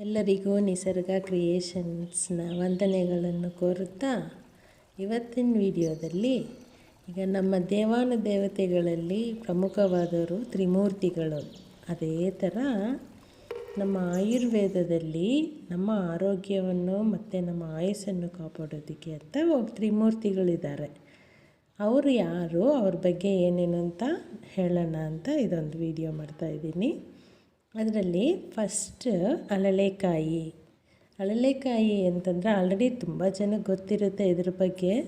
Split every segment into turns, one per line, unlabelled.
ಎಲ್ಲರಿಗೂ ನಿಸರ್ಗ ಕ್ರಿಯೇಷನ್ಸ್ನ ವಂದನೆಗಳನ್ನು ಕೋರುತ್ತಾ ಇವತ್ತಿನ ವಿಡಿಯೋದಲ್ಲಿ ಈಗ ನಮ್ಮ ದೇವಾನು ದೇವತೆಗಳಲ್ಲಿ ಪ್ರಮುಖವಾದವರು ತ್ರಿಮೂರ್ತಿಗಳು. ಅದೇ ಥರ ನಮ್ಮ ಆಯುರ್ವೇದದಲ್ಲಿ ನಮ್ಮ ಆರೋಗ್ಯವನ್ನು ಮತ್ತು ನಮ್ಮ ಆಯಸ್ಸನ್ನು ಕಾಪಾಡೋದಕ್ಕೆ ಅಂತ ತ್ರಿಮೂರ್ತಿಗಳಿದ್ದಾರೆ. ಅವರು ಯಾರು? ಅವ್ರ ಬಗ್ಗೆ ಏನೇನು ಅಂತ ಹೇಳೋಣ ಅಂತ ಇದೊಂದು ವಿಡಿಯೋ ಮಾಡ್ತಾಯಿದ್ದೀನಿ ಅದರಲ್ಲಿ ಫಸ್ಟ್ ಅಳಲೆಕಾಯಿ. ಅಳಲೆಕಾಯಿ ಅಂತಂದರೆ ಆಲ್ರೆಡಿ ತುಂಬ ಜನಕ್ಕೆ ಗೊತ್ತಿರುತ್ತೆ ಇದ್ರ ಬಗ್ಗೆ.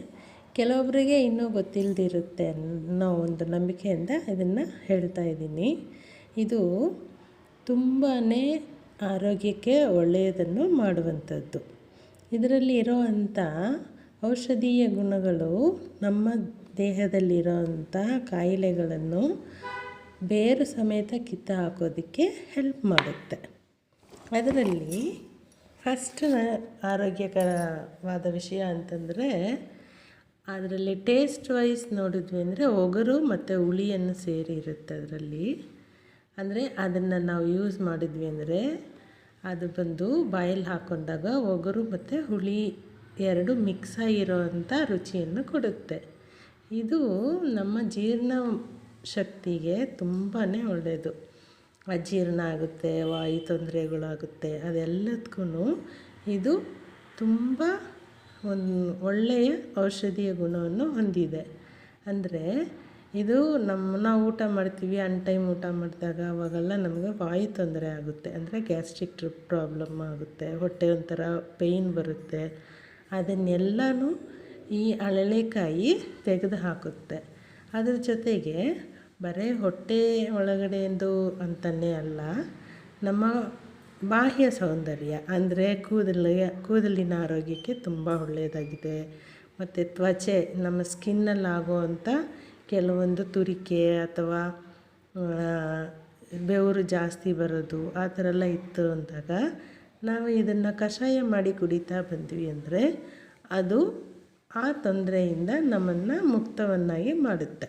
ಕೆಲವೊಬ್ಬರಿಗೆ ಇನ್ನೂ ಗೊತ್ತಿಲ್ಲದಿರುತ್ತೆ ಅನ್ನೋ ಒಂದು ನಂಬಿಕೆಯಿಂದ ಇದನ್ನು ಹೇಳ್ತಾ ಇದ್ದೀನಿ. ಇದು ತುಂಬಾ ಆರೋಗ್ಯಕ್ಕೆ ಒಳ್ಳೆಯದನ್ನು ಮಾಡುವಂಥದ್ದು. ಇದರಲ್ಲಿ ಇರೋವಂಥ ಔಷಧೀಯ ಗುಣಗಳು ನಮ್ಮ ದೇಹದಲ್ಲಿರೋವಂತಹ ಕಾಯಿಲೆಗಳನ್ನು ಬೇರು ಸಮೇತ ಕಿತ್ತು ಹಾಕೋದಕ್ಕೆ ಹೆಲ್ಪ್ ಮಾಡುತ್ತೆ. ಅದರಲ್ಲಿ ಫಸ್ಟ್ ಆರೋಗ್ಯಕರವಾದ ವಿಷಯ ಅಂತಂದರೆ, ಅದರಲ್ಲಿ ಟೇಸ್ಟ್ ವೈಸ್ ನೋಡಿದ್ವಿ ಅಂದರೆ ಒಗರು ಮತ್ತು ಹುಳಿಯನ್ನು ಸೇರಿ ಇರುತ್ತೆ ಅದರಲ್ಲಿ. ಅಂದರೆ ಅದನ್ನು ನಾವು ಯೂಸ್ ಮಾಡಿದ್ವಿ ಅಂದರೆ ಅದು ಬಂದು ಬಾಯಲ್ಲಿ ಹಾಕೊಂಡಾಗ ಒಗರು ಮತ್ತು ಹುಳಿ ಎರಡು ಮಿಕ್ಸ್ ಆಗಿರೋವಂಥ ರುಚಿಯನ್ನು ಕೊಡುತ್ತೆ. ಇದು ನಮ್ಮ ಜೀರ್ಣ ಶಕ್ತಿಗೆ ತುಂಬಾ ಒಳ್ಳೆಯದು ಅಜೀರ್ಣ ಆಗುತ್ತೆ ವಾಯು ತೊಂದರೆಗಳಾಗುತ್ತೆ ಅದೆಲ್ಲದಕ್ಕೂ ಇದು ತುಂಬ ಒಂದು ಒಳ್ಳೆಯ ಔಷಧೀಯ ಗುಣವನ್ನು ಹೊಂದಿದೆ. ಅಂದರೆ ಇದು ನಮ್ಮ ನಾವು ಊಟ ಮಾಡ್ತೀವಿ, ಅನ್ ಟೈಮ್ ಊಟ ಮಾಡಿದಾಗ ಅವಾಗೆಲ್ಲ ನಮಗೆ ವಾಯು ತೊಂದರೆ ಆಗುತ್ತೆ. ಅಂದರೆ ಗ್ಯಾಸ್ಟ್ರಿಕ್ ಟ್ರಿಪ್ ಪ್ರಾಬ್ಲಮ್ ಆಗುತ್ತೆ, ಹೊಟ್ಟೆ ಒಂಥರ ಪೇಯ್ನ್ ಬರುತ್ತೆ. ಅದನ್ನೆಲ್ಲನೂ ಈ ಅಳಲೆಕಾಯಿ ತೆಗೆದು ಹಾಕುತ್ತೆ. ಅದ್ರ ಜೊತೆಗೆ ಬರೀ ಹೊಟ್ಟೆ ಒಳಗಡೆಯಿಂದ ಅಂತಲೇ ಅಲ್ಲ. ನಮ್ಮ ಬಾಹ್ಯ ಸೌಂದರ್ಯ ಅಂದರೆ ಕೂದಲಿಗೆ ಕೂದಲಿನ ಆರೋಗ್ಯಕ್ಕೆ ತುಂಬ ಒಳ್ಳೆಯದಾಗಿದೆ. ಮತ್ತು ತ್ವಚೆ ನಮ್ಮ ಸ್ಕಿನ್ನಲ್ಲಿ ಆಗುವಂಥ ಕೆಲವೊಂದು ತುರಿಕೆ ಅಥವಾ ಬೆವರು ಜಾಸ್ತಿ ಬರೋದು ಆ ಥರ ಎಲ್ಲ ಇತ್ತು ಅಂದಾಗ ನಾವು ಇದನ್ನು ಕಷಾಯ ಮಾಡಿ ಕುಡಿತಾ ಬಂದ್ವಿ ಅಂದರೆ ಅದು ಆ ತೊಂದರೆಯಿಂದ ನಮ್ಮನ್ನು ಮುಕ್ತವನ್ನಾಗಿ ಮಾಡುತ್ತೆ.